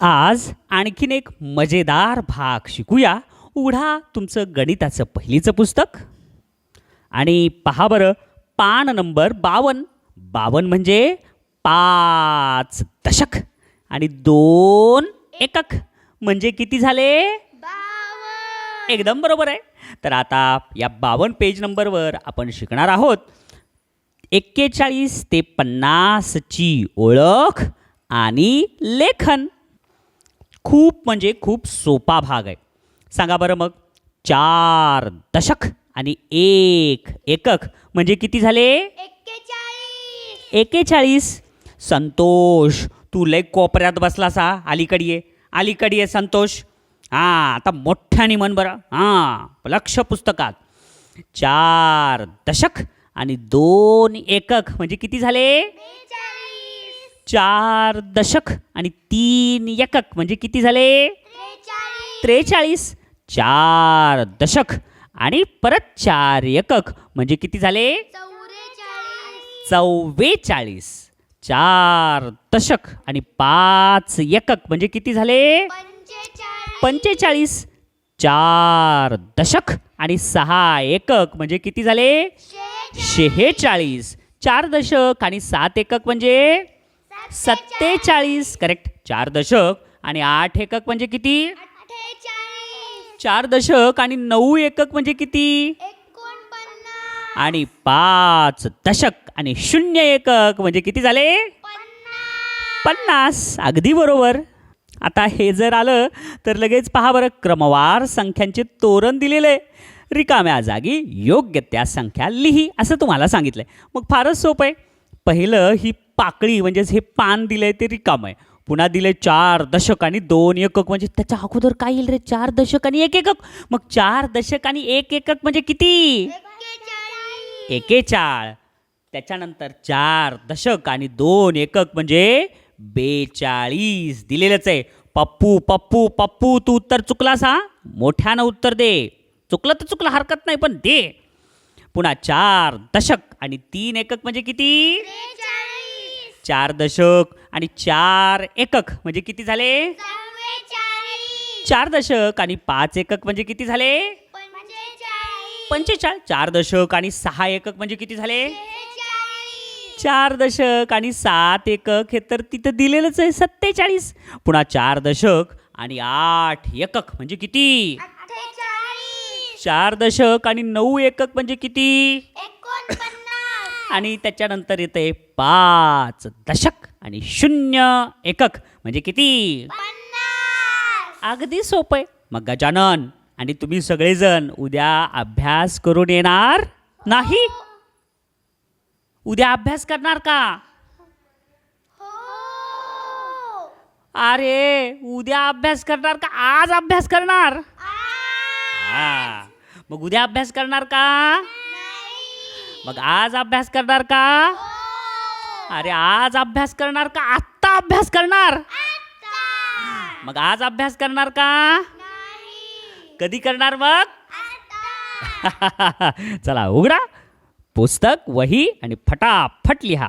आज आणखीन एक मजेदार भाग शिकूया. उघडा तुमचं गणिताचं पहिलीचं पुस्तक. आणि पहा बरं पान नंबर बावन. बावन म्हणजे पाच दशक आणि दोन एकक. म्हणजे किती झाले? एकदम बरोबर आहे. तर आता या बावन पेज नंबरवर आपण शिकणार आहोत. एक्केचाळीस ते पन्नासची ओळख आणि लेखन. खूप म्हणजे खूप सोपा भाग आहे. सांगा बरं मग. चार दशक आणि एक एकक म्हणजे किती झाले? एकेचाळीस संतोष तू लय कोपऱ्यात बसलास. हा अलीकडे ये. अलीकडे ये संतोष. हां आता मोठ्याने म्हण बरं. हां लक्ष पुस्तकात. चार दशक आणि दोन एकक म्हणजे किती झाले? चार दशक आणि तीन एकक. म्हणजे किती झाले? त्रेचाळीस. चार दशक आणि परत चार एकक. म्हणजे किती झाले? चौवेचाळीस. चव्वेचाळीस चार दशक आणि पाच एकक. म्हणजे किती झाले? पंचेचाळीस. चार दशक आणि सहा एकक. म्हणजे किती झाले? शेहेचाळीस. चार दशक आणि सात एकक म्हणजे? सत्तेचाळीस. करेक्ट चार दशक आणि आठ एकक म्हणजे किती? चार दशक आणि नऊ एकक म्हणजे किती? आणि पाच दशक आणि शून्य एकक म्हणजे किती झाले? पन्नास. पन्नास. अगदी बरोबर. आता हे जर आलं तर लगेच पहा बरं क्रमवार संख्यांचे तोरण दिलेलं. आहे रिकाम्या जागी योग्य त्या संख्या लिही असं तुम्हाला सांगितलं आहे मग फारच सोपं आहे. पहिलं ही पाकळी म्हणजेच हे पान दिलं आहे ते रिकाम आहे. पुन्हा दिले चार दशक आणि दोन एकक म्हणजे त्याच्या अगोदर काय येईल रे? चार दशक आणि एक एकक? मग चार दशक आणि एक एकक म्हणजे किती? एकेचाळ त्याच्यानंतर चार दशक आणि दोन एकक म्हणजे बेचाळीस दिलेलंच आहे. पप्पू पप्पू पप्पू तू उत्तर चुकलास हा? मोठ्यानं उत्तर दे. चुकलं तर चुकलं हरकत नाही पण दे. पुन्हा चार दशक. आणि तीन एकक म्हणजे किती? चार दशक. आणि चार एकक म्हणजे किती झाले? चार दशक. आणि पाच एकक म्हणजे किती झाले? पंचेचाळीस. पंचेचाळीस. चार दशक आणि सहा एकक म्हणजे किती झाले? चार दशक आणि सात एकक हे तर तिथं दिलेलंच आहे सत्तेचाळीस. पुन्हा चार दशक आणि आठ एकक म्हणजे किती? चार दशक आणि नऊ एकक म्हणजे किती? आणि त्याच्यानंतर येते पाच दशक आणि शून्य एकक म्हणजे किती? अगदी सोपं आहे. मग गजानन आणि तुम्ही सगळेजण उद्या अभ्यास करून येणार नाही? उद्या अभ्यास करणार का? हो. अरे उद्या अभ्यास करणार का? आज अभ्यास करणार? हा. मग उद्या अभ्यास करणार का? नाही. मग आज अभ्यास करणार का? हो. अरे आज अभ्यास करणार का? आत्ता अभ्यास करणार? मग आज अभ्यास करणार का? नाही. कधी करणार मग? चला उघडा. पुस्तक वही आणि फटाफट लिहा.